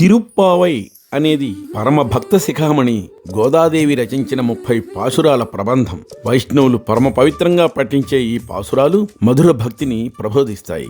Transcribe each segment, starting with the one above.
తిరుప్పావై అనేది పరమ భక్త శిఖామణి గోదాదేవి రచించిన ముప్పై పాసురాల ప్రబంధం. వైష్ణవులు పరమ పవిత్రంగా పఠించే ఈ పాసురాలు మధుర భక్తిని ప్రబోధిస్తాయి.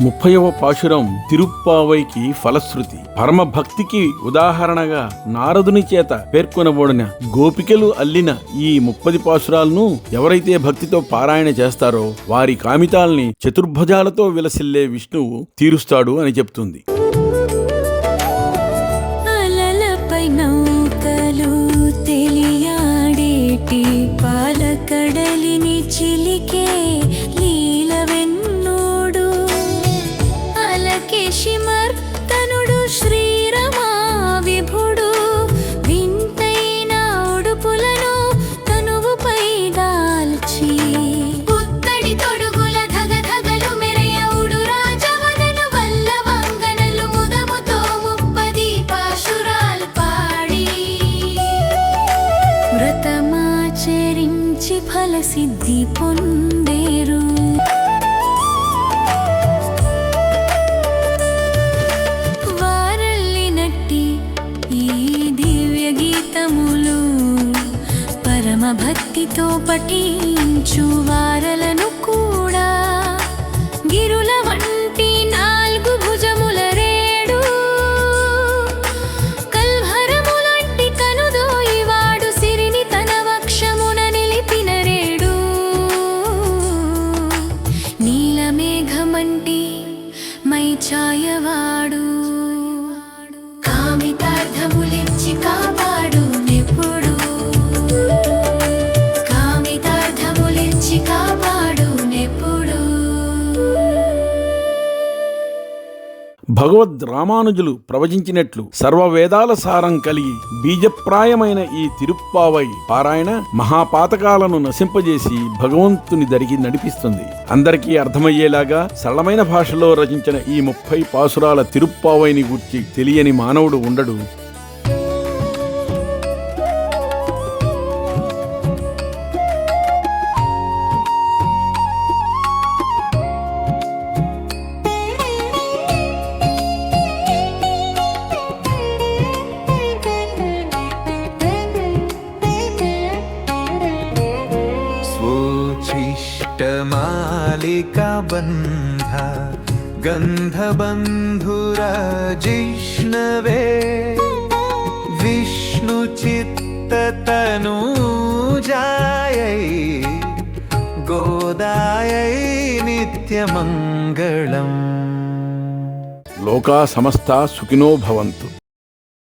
ముప్పైవ పాశురం తిరుప్పావైకి ఫలశ్రుతి. పరమ భక్తికి ఉదాహరణగా నారదుని చేత పేర్కొనబడిన గోపికలు అల్లిన ఈ ముప్పది పాశురాలను ఎవరైతే భక్తితో పారాయణ చేస్తారో వారి కామితాల్ని చతుర్భుజాలతో విలసిల్లే విష్ణువు తీరుస్తాడు అని చెప్తుంది. వ్రతమాచరించి పొందేరు. వారల్లినట్టి ఈ దివ్య గీతములు పరమ భక్తితో పఠించు వారలను కూడా గిరుల వంటి వంటి మై ఛాయవాడు. భగవద్ రామానుజులు ప్రవచించినట్లు సర్వ వేదాల సారం కలిగి బీజప్రాయమైన ఈ తిరుప్పావై పారాయణ మహాపాతకాలను నశింపజేసి భగవంతుని దరికి నడిపిస్తుంది. అందరికీ అర్థమయ్యేలాగా సరళమైన భాషలో రచించిన ఈ ముప్పై పాసురాల తిరుప్పావైని గూర్చి తెలియని మానవుడు ఉండడు. शिष्टमालिकाबन्ध गन्धबन्धुरजिष्णवे विष्णुचित्ततनूजायै गोदायै नित्यमङ्गलम् लोका समस्ता सुखिनो भवन्तु